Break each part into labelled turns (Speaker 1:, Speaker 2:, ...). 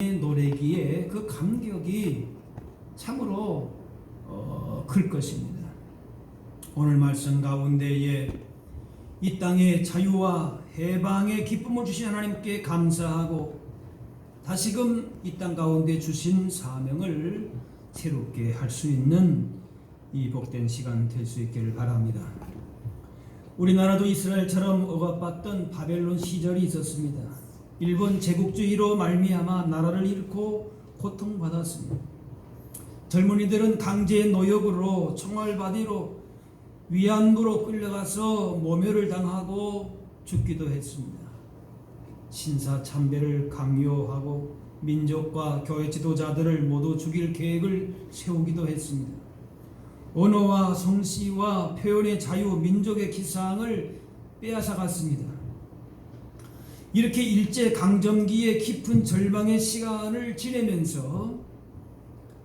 Speaker 1: 노래기에 그 감격이 참으로 어, 클 것입니다. 오늘 말씀 가운데에 이 땅의 자유와 해방의 기쁨을 주신 하나님께 감사하고 다시금 이 땅 가운데 주신 사명을 새롭게 할 수 있는 이 복된 시간 될 수 있기를 바랍니다. 우리나라도 이스라엘처럼 억압받던 바벨론 시절이 있었습니다. 일본 제국주의로 말미암아 나라를 잃고 고통받았습니다. 젊은이들은 강제 노역으로 총알바디로 위안부로 끌려가서 모멸을 당하고 죽기도 했습니다. 신사 참배를 강요하고 민족과 교회 지도자들을 모두 죽일 계획을 세우기도 했습니다. 언어와 성씨와 표현의 자유, 민족의 기상을 빼앗아갔습니다. 이렇게 일제 강점기의 깊은 절망의 시간을 지내면서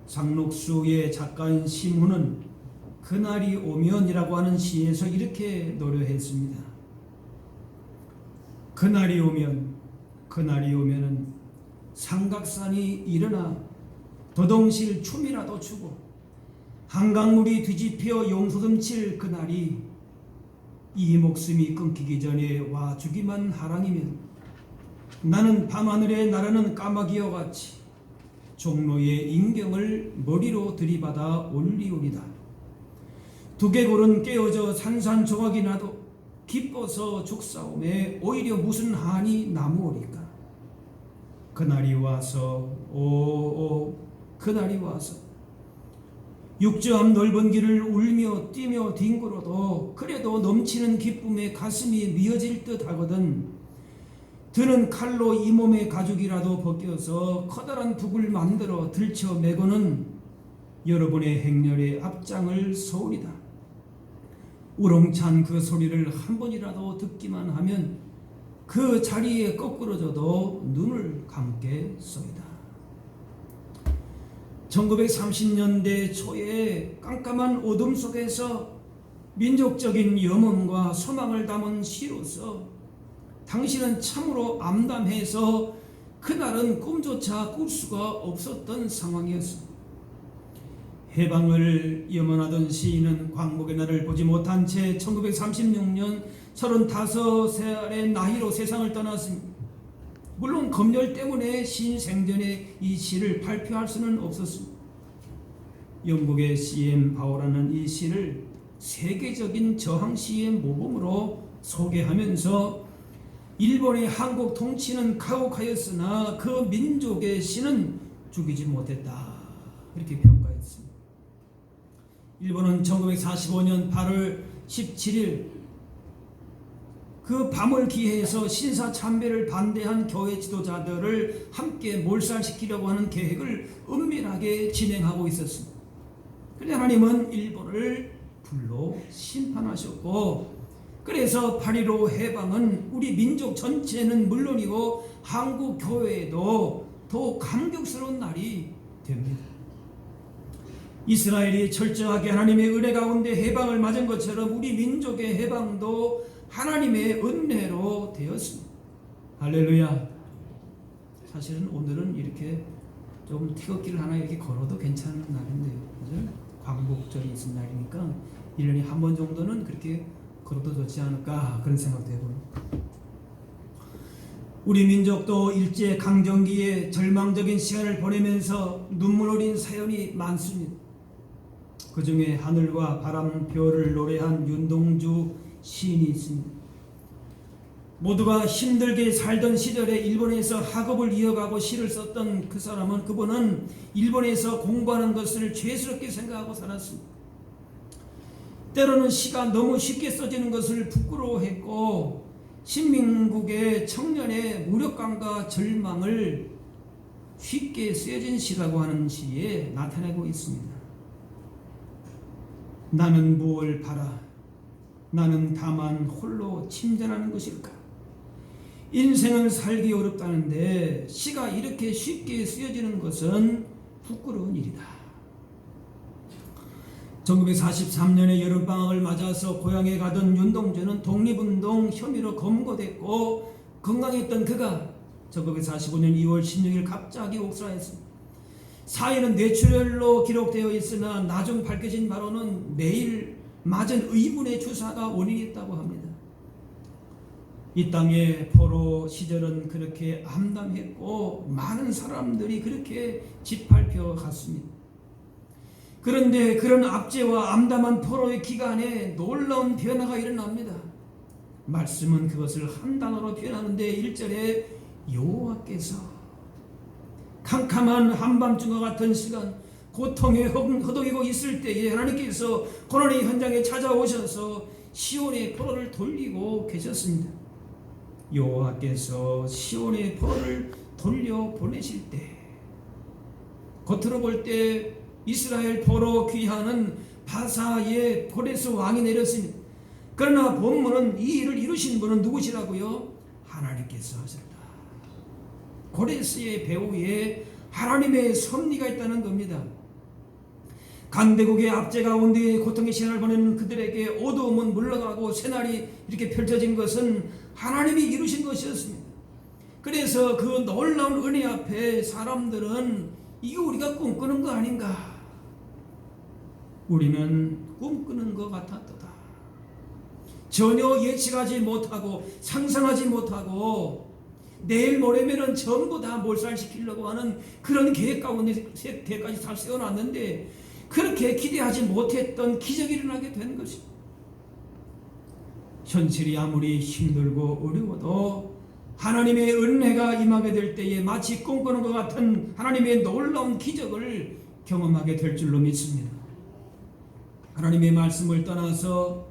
Speaker 1: 장록수의 작가인 심훈은 그날이 오면이라고 하는 시에서 이렇게 노래했습니다. 그날이 오면 그날이 오면은 삼각산이 일어나 도동실 춤이라도 추고 한강물이 뒤집혀 용솟음칠 그날이 이 목숨이 끊기기 전에 와 주기만 하랑이면 나는 밤하늘에 날아는 까마귀와 같이 종로의 인경을 머리로 들이받아 올리오리다. 두개골은 깨어져 산산조각이 나도 기뻐서 죽사오매 오히려 무슨 한이 나무오리까. 그날이 와서 오오 그날이 와서 육저함 넓은 길을 울며 뛰며 뒹굴어도 그래도 넘치는 기쁨에 가슴이 미어질 듯 하거든 드는 칼로 이 몸의 가죽이라도 벗겨서 커다란 북을 만들어 들쳐 매고는 여러분의 행렬의 앞장을 서오리다. 우렁찬 그 소리를 한 번이라도 듣기만 하면 그 자리에 거꾸러져도 눈을 감겠소이다. 1930년대 초에 깜깜한 어둠 속에서 민족적인 염원과 소망을 담은 시로서 당신은 참으로 암담해서 그날은 꿈조차 꿀 수가 없었던 상황이었습니다. 해방을 염원하던 시인은 광복의 날을 보지 못한 채 1936년 35살의 나이로 세상을 떠났습니다. 물론 검열 때문에 시인 생전에 이 시를 발표할 수는 없었습니다. 영국의 CM 바오라는 이 시를 세계적인 저항 시의 모범으로 소개하면서 일본의 한국 통치는 가혹하였으나 그 민족의 신은 죽이지 못했다. 이렇게 평가했습니다. 일본은 1945년 8월 17일 그 밤을 기해서 신사 참배를 반대한 교회 지도자들을 함께 몰살시키려고 하는 계획을 은밀하게 진행하고 있었습니다. 그런데 하나님은 일본을 불로 심판하셨고 그래서 8.15 해방은 우리 민족 전체는 물론이고 한국 교회에도 더 감격스러운 날이 됩니다. 이스라엘이 철저하게 하나님의 은혜 가운데 해방을 맞은 것처럼 우리 민족의 해방도 하나님의 은혜로 되었습니다. 할렐루야. 사실은 오늘은 이렇게 좀 태극기를 하나 이렇게 걸어도 괜찮은 날인데요. 그죠? 광복절이 있은 날이니까 1년에 한 번 정도는 그렇게 걸어도 좋지 않을까 그런 생각도 해봅니다. 우리 민족도 일제 강점기에 절망적인 시간을 보내면서 눈물 어린 사연이 많습니다. 그 중에 하늘과 바람, 별을 노래한 윤동주 시인이 있습니다. 모두가 힘들게 살던 시절에 일본에서 학업을 이어가고 시를 썼던 그 사람은 그분은 일본에서 공부하는 것을 죄스럽게 생각하고 살았습니다. 때로는 시가 너무 쉽게 써지는 것을 부끄러워했고 신민국의 청년의 무력감과 절망을 쉽게 쓰여진 시라고 하는 시에 나타내고 있습니다. 나는 무엇을 바라 나는 다만 홀로 침전하는 것일까? 인생은 살기 어렵다는데 시가 이렇게 쉽게 쓰여지는 것은 부끄러운 일이다. 1943년에 여름방학을 맞아서 고향에 가던 윤동주는 독립운동 혐의로 검거됐고 건강했던 그가 1945년 2월 16일 갑자기 옥사했습니다. 사인은 뇌출혈로 기록되어 있으나 나중 밝혀진 바로는 매일 맞은 의문의 주사가 원인이었다고 합니다. 이 땅의 포로 시절은 그렇게 암담했고 많은 사람들이 그렇게 짓밟혀 갔습니다. 그런데 그런 압제와 암담한 포로의 기간에 놀라운 변화가 일어납니다. 말씀은 그것을 한 단어로 표현하는데 1절에 여호와께서 캄캄한 한밤중과 같은 시간 고통에 허덕이고 있을 때에 하나님께서 고난의 현장에 찾아오셔서 시온의 포로를 돌리고 계셨습니다. 여호와께서 시온의 포로를 돌려 보내실 때 겉으로 볼때 이스라엘 포로 귀하는 바사의 고레스 왕이 내렸습니다. 그러나 본문은 이 일을 이루신 분은 누구시라고요? 하나님께서 하셨다. 고레스의 배후에 하나님의 섭리가 있다는 겁니다. 강대국의 압제 가운데 고통의 시간을 보내는 그들에게 어두움은 물러가고 새날이 이렇게 펼쳐진 것은 하나님이 이루신 것이었습니다. 그래서 그 놀라운 은혜 앞에 사람들은 이게 우리가 꿈꾸는 거 아닌가? 우리는 꿈꾸는 것 같았도다. 전혀 예측하지 못하고 상상하지 못하고 내일 모레면은 전부 다 몰살시키려고 하는 그런 계획 가운데 계획까지 다 세워놨는데 그렇게 기대하지 못했던 기적이 일어나게 된 것입니다. 현실이 아무리 힘들고 어려워도 하나님의 은혜가 임하게 될 때에 마치 꿈꾸는 것 같은 하나님의 놀라운 기적을 경험하게 될 줄로 믿습니다. 하나님의 말씀을 떠나서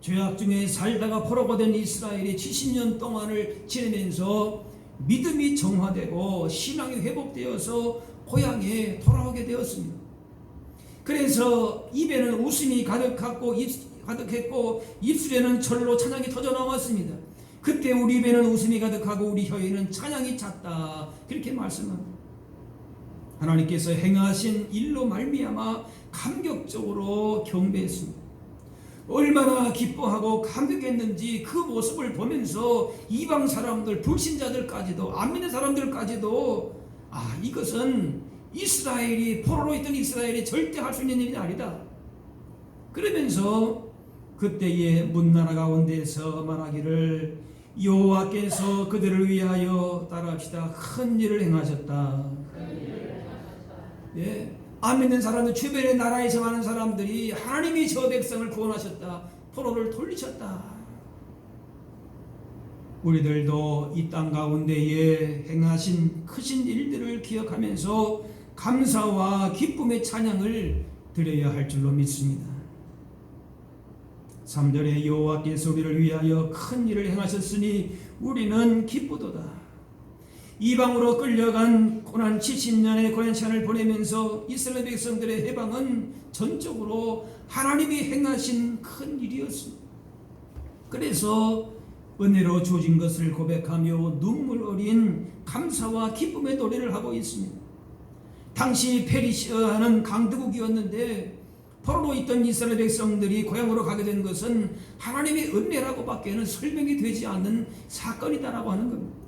Speaker 1: 죄악 중에 살다가 포로가 된 이스라엘이 70년 동안을 지내면서 믿음이 정화되고 신앙이 회복되어서 고향에 돌아오게 되었습니다. 그래서 입에는 웃음이 가득했고 입, 가득했고 입술에는 절로 찬양이 터져 나왔습니다. 그때 우리 입에는 웃음이 가득하고 우리 혀에는 찬양이 찼다. 그렇게 말씀합니다. 하나님께서 행하신 일로 말미암아 감격적으로 경배했습니다. 얼마나 기뻐하고 감격했는지 그 모습을 보면서 이방 사람들, 불신자들까지도 안 믿는 사람들까지도 아 이것은 이스라엘이 포로로 있던 이스라엘이 절대 할 수 있는 일이 아니다. 그러면서 그때의 문나라 가운데서 말하기를 여호와께서 그들을 위하여 따라합시다 큰 일을 행하셨다. 예. 안 믿는 사람들 주변의 나라에서 많은 사람들이 하나님이 저 백성을 구원하셨다. 포로를 돌리셨다. 우리들도 이 땅 가운데에 행하신 크신 일들을 기억하면서 감사와 기쁨의 찬양을 드려야 할 줄로 믿습니다. 3절에 여호와께서 우리를 위하여 큰 일을 행하셨으니 우리는 기쁘도다. 이방으로 끌려간 고난 70년의 고난 시간을 보내면서 이스라엘 백성들의 해방은 전적으로 하나님이 행하신 큰 일이었습니다. 그래서 은혜로 주어진 것을 고백하며 눈물 어린 감사와 기쁨의 노래를 하고 있습니다. 당시 페리시아는 강대국이었는데 포로로 있던 이스라엘 백성들이 고향으로 가게 된 것은 하나님의 은혜라고밖에는 설명이 되지 않는 사건이다라고 하는 겁니다.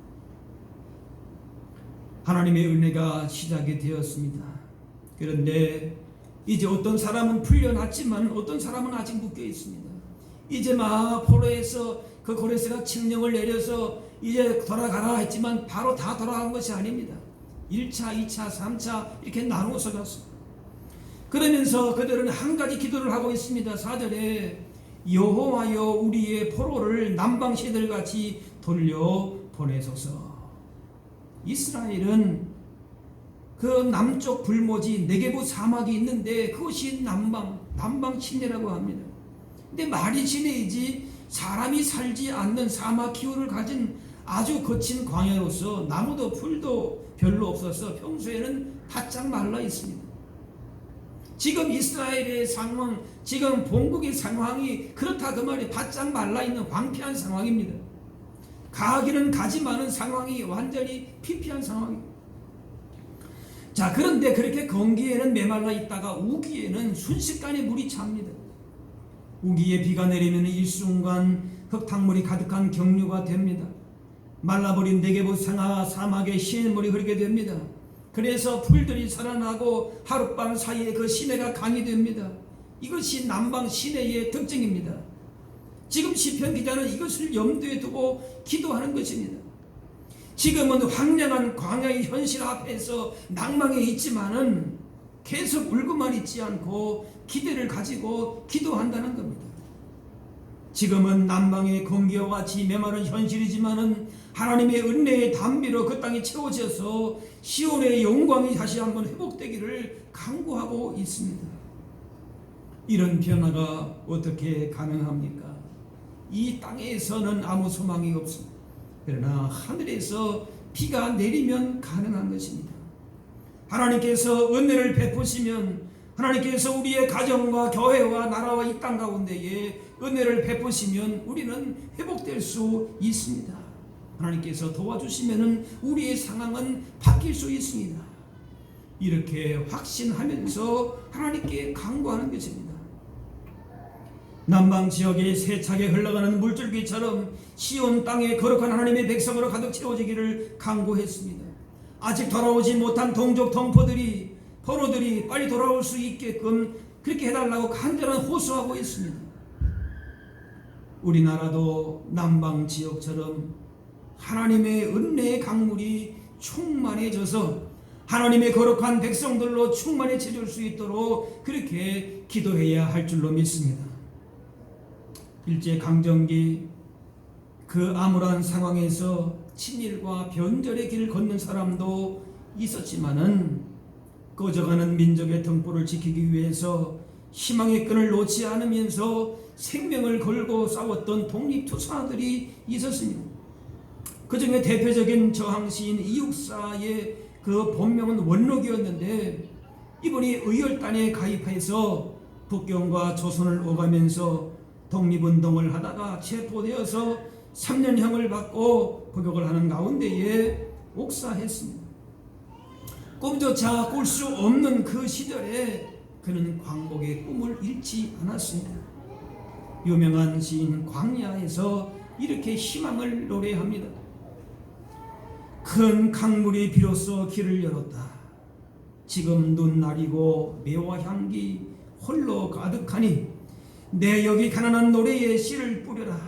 Speaker 1: 하나님의 은혜가 시작이 되었습니다. 그런데 이제 어떤 사람은 풀려났지만 어떤 사람은 아직 묶여 있습니다. 이제 막 포로에서 그 고레스가 칙령을 내려서 이제 돌아가라 했지만 바로 다 돌아간 것이 아닙니다. 1차, 2차, 3차 이렇게 나누어서 갔습니다. 그러면서 그들은 한 가지 기도를 하고 있습니다. 4절에 여호와여 우리의 포로를 남방 시들같이 돌려 보내소서. 이스라엘은 그 남쪽 불모지 네게부 사막이 있는데 그것이 남방 남방 침례라고 합니다. 근데 말이 침례이지 사람이 살지 않는 사막 기후를 가진 아주 거친 광야로서 나무도 풀도 별로 없어서 평소에는 바짝 말라 있습니다. 지금 이스라엘의 상황, 지금 본국의 상황이 그렇다 그 말이 바짝 말라 있는 황폐한 상황입니다. 가기는 가지만은 상황이 완전히 피폐한 상황입니다. 자, 그런데 그렇게 건기에는 메말라 있다가 우기에는 순식간에 물이 찹니다. 우기에 비가 내리면 일순간 흙탕물이 가득한 경류가 됩니다. 말라버린 네게부 상하 사막에 시냇물이 흐르게 됩니다. 그래서 풀들이 살아나고 하룻밤 사이에 그 시내가 강이 됩니다. 이것이 남방 시내의 특징입니다. 지금 시편 기자는 이것을 염두에 두고 기도하는 것입니다. 지금은 황량한 광야의 현실 앞에서 낭망에 있지만은 계속 울고만 있지 않고 기대를 가지고 기도한다는 겁니다. 지금은 남방의 공기와 같이 메마른 현실이지만은 하나님의 은혜의 담비로 그 땅이 채워져서 시온의 영광이 다시 한번 회복되기를 강구하고 있습니다. 이런 변화가 어떻게 가능합니까? 이 땅에서는 아무 소망이 없습니다. 그러나 하늘에서 비가 내리면 가능한 것입니다. 하나님께서 은혜를 베푸시면 하나님께서 우리의 가정과 교회와 나라와 이 땅 가운데에 은혜를 베푸시면 우리는 회복될 수 있습니다. 하나님께서 도와주시면 우리의 상황은 바뀔 수 있습니다. 이렇게 확신하면서 하나님께 강구하는 것입니다. 남방 지역에 세차게 흘러가는 물줄기처럼 시온 땅에 거룩한 하나님의 백성으로 가득 채워지기를 강구했습니다. 아직 돌아오지 못한 동족 동포들이 포로들이 빨리 돌아올 수 있게끔 그렇게 해달라고 간절한 호소하고 있습니다. 우리나라도 남방 지역처럼 하나님의 은혜의 강물이 충만해져서 하나님의 거룩한 백성들로 충만해질 수 있도록 그렇게 기도해야 할 줄로 믿습니다. 일제 강점기 그 암울한 상황에서 친일과 변절의 길을 걷는 사람도 있었지만은 꺼져가는 민족의 등불을 지키기 위해서 희망의 끈을 놓지 않으면서 생명을 걸고 싸웠던 독립투사들이 있었습니다. 그 중에 대표적인 저항시인 이육사의 그 본명은 원록이었는데 이분이 의열단에 가입해서 북경과 조선을 오가면서 독립운동을 하다가 체포되어서 3년형을 받고 복역을 하는 가운데에 옥사했습니다. 꿈조차 꿀 수 없는 그 시절에 그는 광복의 꿈을 잃지 않았습니다. 유명한 시인 광야에서 이렇게 희망을 노래합니다. 큰 강물이 비로소 길을 열었다. 지금 눈 나리고 매화 향기 홀로 가득하니 내 여기 가난한 노래에 씨를 뿌려라.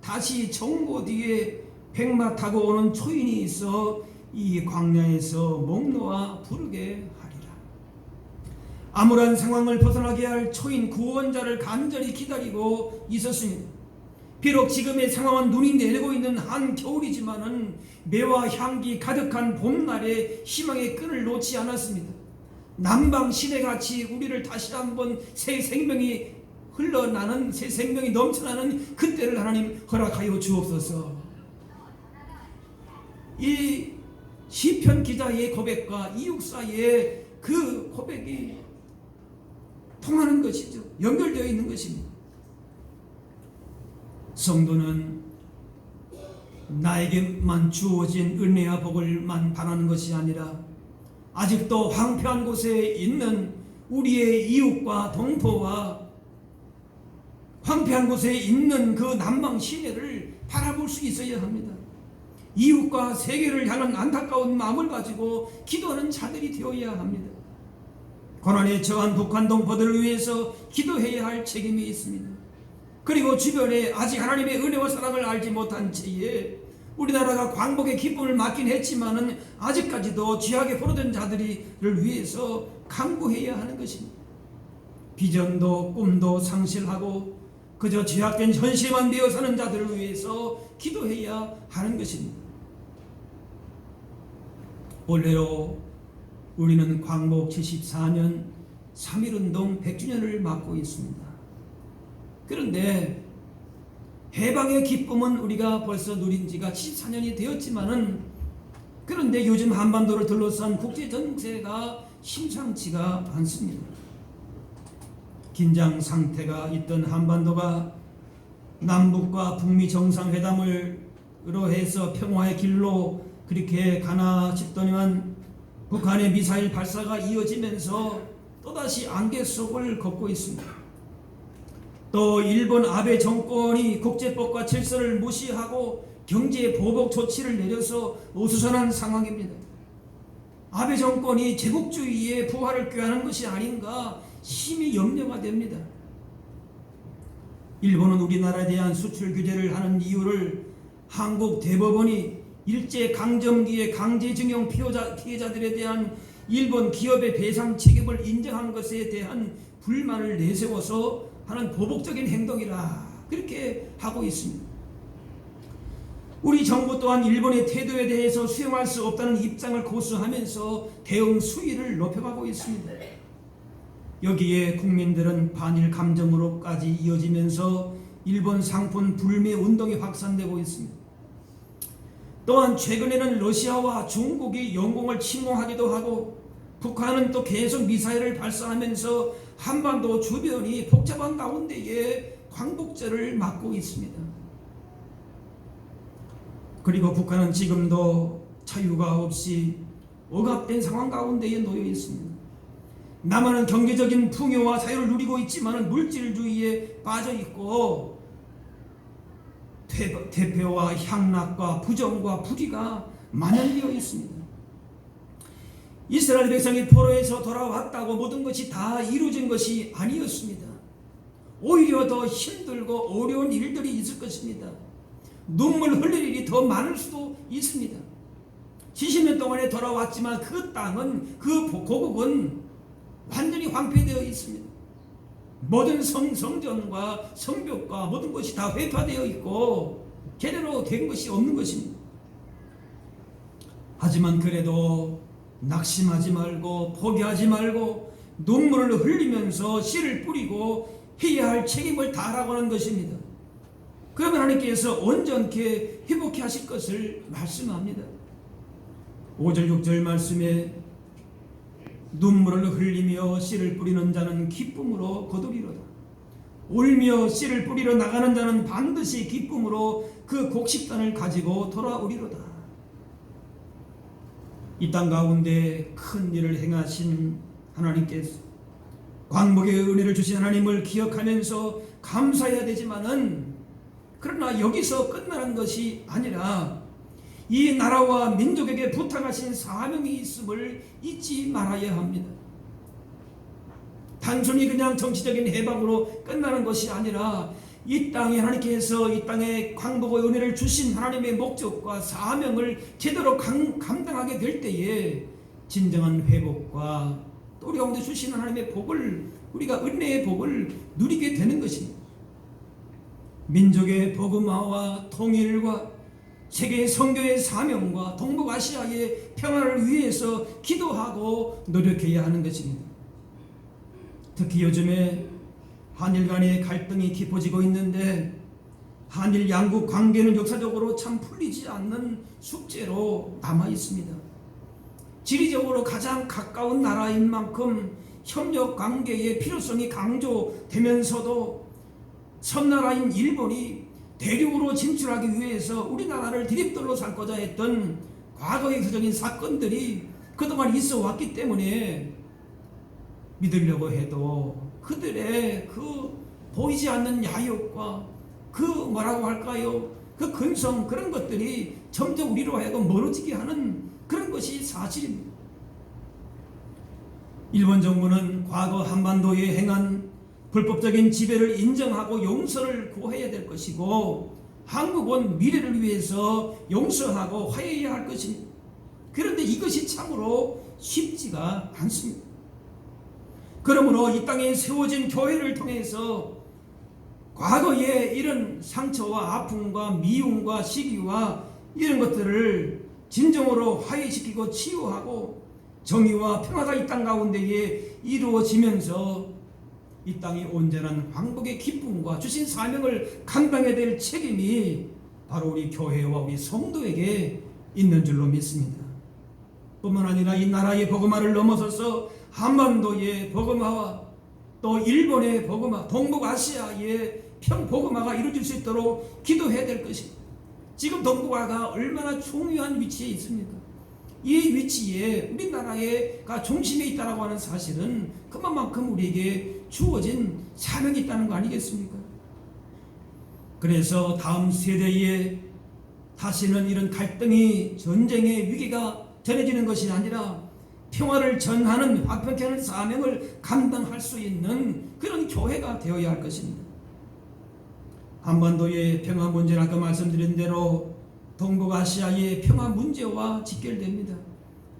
Speaker 1: 다시 정보 뒤에 백마 타고 오는 초인이 있어 이 광야에서 목 놓아 부르게 하리라. 암울한 상황을 벗어나게 할 초인 구원자를 간절히 기다리고 있었습니다. 비록 지금의 상황은 눈이 내리고 있는 한 겨울이지만은 매와 향기 가득한 봄날에 희망의 끈을 놓지 않았습니다. 남방 시내같이 우리를 다시 한번 새 생명이 흘러나는 새 생명이 넘쳐나는 그때를 하나님 허락하여 주옵소서. 이 시편 기자의 고백과 이육사의 그 고백이 통하는 것이죠. 연결되어 있는 것입니다. 성도는 나에게만 주어진 은혜와 복을만 바라는 것이 아니라 아직도 황폐한 곳에 있는 우리의 이웃과 동포와 황폐한 곳에 있는 그 남방 시내를 바라볼 수 있어야 합니다. 이웃과 세계를 향한 안타까운 마음을 가지고 기도하는 자들이 되어야 합니다. 고난에 처한 북한 동포들을 위해서 기도해야 할 책임이 있습니다. 그리고 주변에 아직 하나님의 은혜와 사랑을 알지 못한 채에 우리나라가 광복의 기쁨을 맞긴 했지만은 아직까지도 죄악에 포로된 자들을 위해서 강구해야 하는 것입니다. 비전도 꿈도 상실하고 그저 죄악된 현실만 되어 사는 자들을 위해서 기도해야 하는 것입니다. 올해로 우리는 광복 74년 3.1운동 100주년을 맞고 있습니다. 그런데 해방의 기쁨은 우리가 벌써 누린 지가 74년이 되었지만은 그런데 요즘 한반도를 둘러싼 국제 정세가 심상치가 않습니다. 긴장 상태가 있던 한반도가 남북과 북미 정상회담으로 해서 평화의 길로 그렇게 가나 싶더니만 북한의 미사일 발사가 이어지면서 또다시 안개 속을 걷고 있습니다. 또 일본 아베 정권이 국제법과 질서를 무시하고 경제 보복 조치를 내려서 어수선한 상황입니다. 아베 정권이 제국주의의 부활을 꾀하는 것이 아닌가 심히 염려가 됩니다. 일본은 우리나라에 대한 수출 규제를 하는 이유를 한국 대법원이 일제 강점기의 강제징용 피해자, 피해자들에 대한 일본 기업의 배상 책임을 인정한 것에 대한 불만을 내세워서 하는 보복적인 행동이라 그렇게 하고 있습니다. 우리 정부 또한 일본의 태도에 대해서 수용할 수 없다는 입장을 고수하면서 대응 수위를 높여가고 있습니다. 여기에 국민들은 반일 감정으로까지 이어지면서 일본 상품 불매 운동이 확산되고 있습니다. 또한 최근에는 러시아와 중국이 영공을 침공하기도 하고 북한은 또 계속 미사일을 발사하면서 한반도 주변이 복잡한 가운데에 광복절을 맞고 있습니다. 그리고 북한은 지금도 자유가 없이 억압된 상황 가운데에 놓여 있습니다. 남한은 경제적인 풍요와 자유를 누리고 있지만 물질주의에 빠져 있고 대- 대표와 향락과 부정과 불의가 만연되어 있습니다. 이스라엘 백성이 포로에서 돌아왔다고 모든 것이 다 이루어진 것이 아니었습니다. 오히려 더 힘들고 어려운 일들이 있을 것입니다. 눈물 흘릴 일이 더 많을 수도 있습니다. 70년 동안에 돌아왔지만 그 땅은 그 고국은 완전히 황폐되어 있습니다. 모든 성, 성전과 성벽과 모든 것이 다 회파되어 있고 제대로 된 것이 없는 것입니다. 하지만 그래도 낙심하지 말고 포기하지 말고 눈물을 흘리면서 씨를 뿌리고 해야 할 책임을 다하라고 하는 것입니다. 그러면 하나님께서 온전케 회복해 하실 것을 말씀합니다. 5절 6절 말씀에 눈물을 흘리며 씨를 뿌리는 자는 기쁨으로 거두리로다. 울며 씨를 뿌리러 나가는 자는 반드시 기쁨으로 그 곡식단을 가지고 돌아오리로다. 이 땅 가운데 큰 일을 행하신 하나님께서 광복의 은혜를 주신 하나님을 기억하면서 감사해야 되지만은 그러나 여기서 끝나는 것이 아니라 이 나라와 민족에게 부탁하신 사명이 있음을 잊지 말아야 합니다. 단순히 그냥 정치적인 해방으로 끝나는 것이 아니라 이 땅에 하나님께서 이 땅에 광복의 은혜를 주신 하나님의 목적과 사명을 제대로 감, 감당하게 될 때에 진정한 회복과 또 우리 가운데 주신 하나님의 복을 우리가 은혜의 복을 누리게 되는 것입니다. 민족의 복음화와 통일과 세계 선교의 사명과 동북아시아의 평화를 위해서 기도하고 노력해야 하는 것입니다. 특히 요즘에 한일 간의 갈등이 깊어지고 있는데 한일 양국 관계는 역사적으로 참 풀리지 않는 숙제로 남아 있습니다. 지리적으로 가장 가까운 나라인 만큼 협력 관계의 필요성이 강조되면서도 섬나라인 일본이 대륙으로 진출하기 위해서 우리나라를 디립돌로 삼고자 했던 과거의 역사적인 사건들이 그동안 있어 왔기 때문에 믿으려고 해도 그들의 그 보이지 않는 야욕과 그 뭐라고 할까요? 그 근성 그런 것들이 점점 우리로 하여금 멀어지게 하는 그런 것이 사실입니다. 일본 정부는 과거 한반도에 행한 불법적인 지배를 인정하고 용서를 구해야 될 것이고 한국은 미래를 위해서 용서하고 화해해야 할 것입니다. 그런데 이것이 참으로 쉽지가 않습니다. 그러므로 이 땅에 세워진 교회를 통해서 과거의 이런 상처와 아픔과 미움과 시기와 이런 것들을 진정으로 화해시키고 치유하고 정의와 평화가 이 땅 가운데에 이루어지면서 이 땅이 온전한 황복의 기쁨과 주신 사명을 감당해야 될 책임이 바로 우리 교회와 우리 성도에게 있는 줄로 믿습니다. 뿐만 아니라 이 나라의 복음화를 넘어서서 한반도의 복음화와 또 일본의 복음화, 동북아시아의 평복음화가 이루어질 수 있도록 기도해야 될 것입니다. 지금 동북아가 얼마나 중요한 위치에 있습니까? 이 위치에 우리나라가 중심에 있다라고 하는 사실은 그만큼 우리에게 주어진 사명이 있다는 거 아니겠습니까? 그래서 다음 세대에 다시는 이런 갈등이 전쟁의 위기가 전해지는 것이 아니라 평화를 전하는 화평케 하는 사명을 감당할 수 있는 그런 교회가 되어야 할 것입니다. 한반도의 평화 문제는 아까 말씀드린 대로 동북아시아의 평화 문제와 직결됩니다.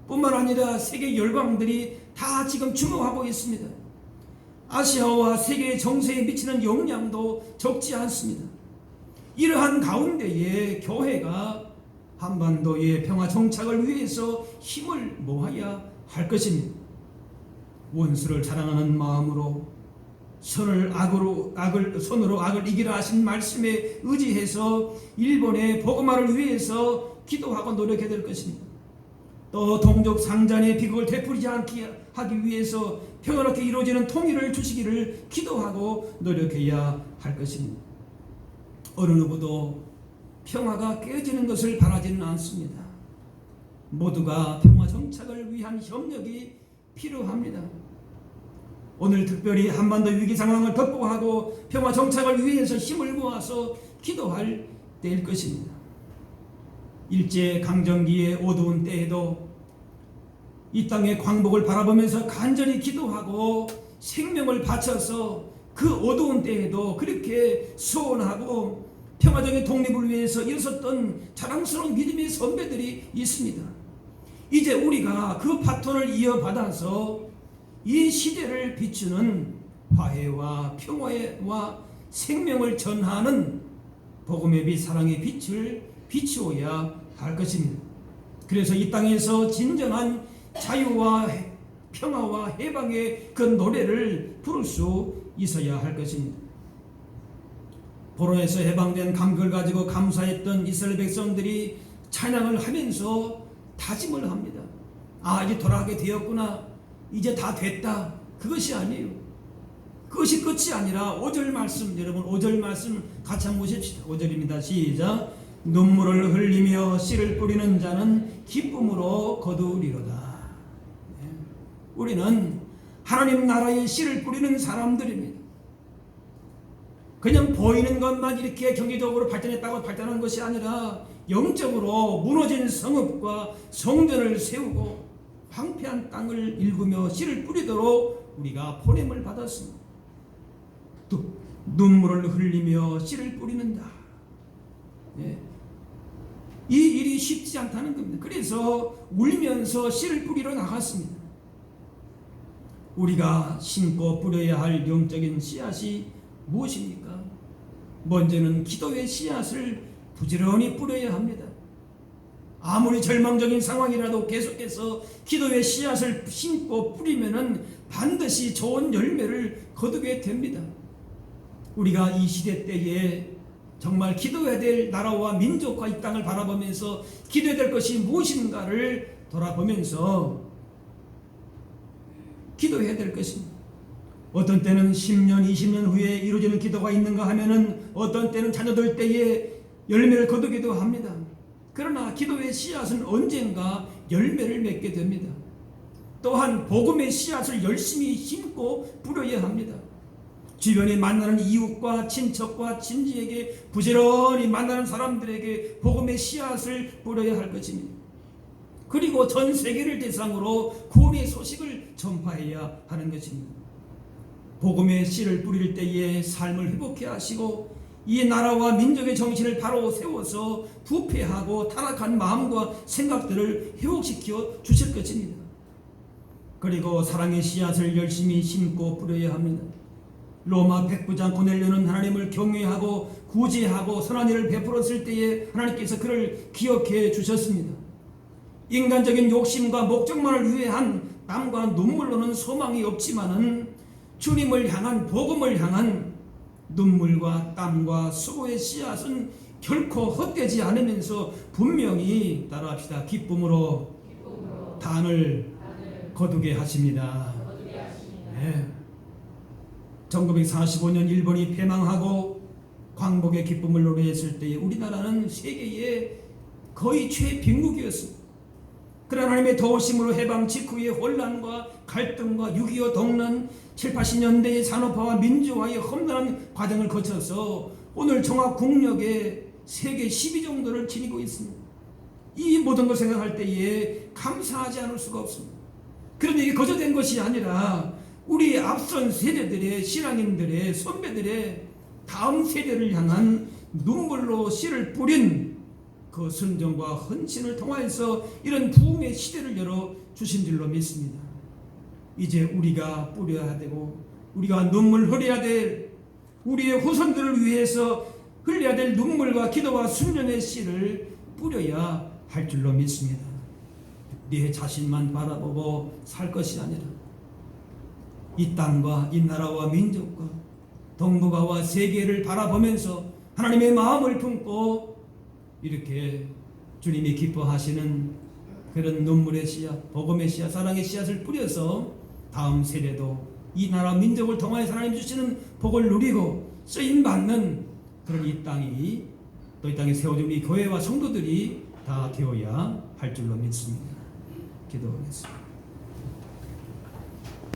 Speaker 1: 뿐만 아니라 세계 열강들이 다 지금 주목하고 있습니다. 아시아와 세계 정세에 미치는 영향도 적지 않습니다. 이러한 가운데에 교회가 한반도의 평화 정착을 위해서 힘을 모아야 할 것입니다. 원수를 사랑하는 마음으로 손을 악으로 악을 손으로 악을 이기라 하신 말씀에 의지해서 일본의 복음화를 위해서 기도하고 노력해야 될 것입니다. 또 동족 상잔의 비극을 되풀이지 않게 하기 위해서 평화롭게 이루어지는 통일을 주시기를 기도하고 노력해야 할 것입니다. 어느 누구도 평화가 깨지는 것을 바라지는 않습니다. 모두가 평화 정착을 위한 협력이 필요합니다. 오늘 특별히 한반도 위기 상황을 극복하고 평화 정착을 위해서 힘을 모아서 기도할 때일 것입니다. 일제 강점기의 어두운 때에도 이 땅의 광복을 바라보면서 간절히 기도하고 생명을 바쳐서 그 어두운 때에도 그렇게 소원하고 평화적인 독립을 위해서 일었던 자랑스러운 믿음의 선배들이 있습니다. 이제 우리가 그 바톤을 이어받아서 이 시대를 비추는 화해와 평화와 생명을 전하는 복음의 빛 사랑의 빛을 비추어야 할 것입니다. 그래서 이 땅에서 진정한 자유와 평화와 해방의 그 노래를 부를 수 있어야 할 것입니다. 포로에서 해방된 감격을 가지고 감사했던 이스라엘 백성들이 찬양을 하면서 다짐을 합니다. 아 이제 돌아가게 되었구나. 이제 다 됐다. 그것이 아니에요. 그것이 끝이 아니라 5절 말씀 여러분 5절 말씀 같이 한번 보십시다. 5절입니다. 시작. 눈물을 흘리며 씨를 뿌리는 자는 기쁨으로 거두리로다. 네. 우리는 하나님 나라의 씨를 뿌리는 사람들입니다. 그냥 보이는 것만 이렇게 경제적으로 발전했다고 발전한 것이 아니라 영적으로 무너진 성읍과 성전을 세우고 황폐한 땅을 일구며 씨를 뿌리도록 우리가 보냄을 받았습니다. 또 눈물을 흘리며 씨를 뿌리는다. 예. 이 일이 쉽지 않다는 겁니다. 그래서 울면서 씨를 뿌리러 나갔습니다. 우리가 심고 뿌려야 할 영적인 씨앗이 무엇입니까? 먼저는 기도의 씨앗을 부지런히 뿌려야 합니다. 아무리 절망적인 상황이라도 계속해서 기도의 씨앗을 심고 뿌리면은 반드시 좋은 열매를 거두게 됩니다. 우리가 이 시대 때에 정말 기도해야 될 나라와 민족과 이 땅을 바라보면서 기도해야 될 것이 무엇인가를 돌아보면서 기도해야 될 것입니다. 어떤 때는 10년, 20년 후에 이루어지는 기도가 있는가 하면은 어떤 때는 자녀들 때에 열매를 거두기도 합니다. 그러나 기도의 씨앗은 언젠가 열매를 맺게 됩니다. 또한 복음의 씨앗을 열심히 심고 뿌려야 합니다. 주변에 만나는 이웃과 친척과 친지에게 부지런히 만나는 사람들에게 복음의 씨앗을 뿌려야 할 것입니다. 그리고 전 세계를 대상으로 구원의 소식을 전파해야 하는 것입니다. 복음의 씨를 뿌릴 때에 삶을 회복해 하시고 이 나라와 민족의 정신을 바로 세워서 부패하고 타락한 마음과 생각들을 회복시켜 주실 것입니다. 그리고 사랑의 씨앗을 열심히 심고 뿌려야 합니다. 로마 백부장 고넬료는 하나님을 경외하고 구제하고 선한 일을 베풀었을 때에 하나님께서 그를 기억해 주셨습니다. 인간적인 욕심과 목적만을 위한 땀과 눈물로는 소망이 없지만은 주님을 향한 복음을 향한 눈물과 땀과 수고의 씨앗은 결코 헛되지 않으면서 분명히 따라합시다. 기쁨으로, 기쁨으로 단을, 단을 거두게 하십니다. 거두게 하십니다. 네. 1945년 일본이 패망하고 광복의 기쁨을 노래했을 때에 우리나라는 세계의 거의 최빈국이었습니다. 그러나 하나님의 도우심으로 해방 직후의 혼란과 갈등과 6.25 동란 7, 80년대의 산업화와 민주화의 험난한 과정을 거쳐서 오늘 종합국력의 세계 10위 정도를 지니고 있습니다. 이 모든 걸 생각할 때에 감사하지 않을 수가 없습니다. 그런데 이게 거저된 것이 아니라 우리 앞선 세대들의 신앙인들의 선배들의 다음 세대를 향한 눈물로 씨를 뿌린 그 순정과 헌신을 통하여서 이런 부흥의 시대를 열어 주신 줄로 믿습니다. 이제 우리가 뿌려야 되고 우리가 눈물 흘려야 될 우리의 후손들을 위해서 흘려야 될 눈물과 기도와 순종의 씨를 뿌려야 할 줄로 믿습니다. 네 자신만 바라보고 살 것이 아니라 이 땅과 이 나라와 민족과 동북아와 세계를 바라보면서 하나님의 마음을 품고 이렇게 주님이 기뻐하시는 그런 눈물의 씨앗, 복음의 씨앗, 사랑의 씨앗을 뿌려서 다음 세대도 이 나라 민족을 통하여 하나님 주시는 복을 누리고 쓰임 받는 그런 이 땅이 또 이 땅에 세워진 우리 교회와 성도들이 다 되어야 할 줄로 믿습니다. 기도하겠습니다.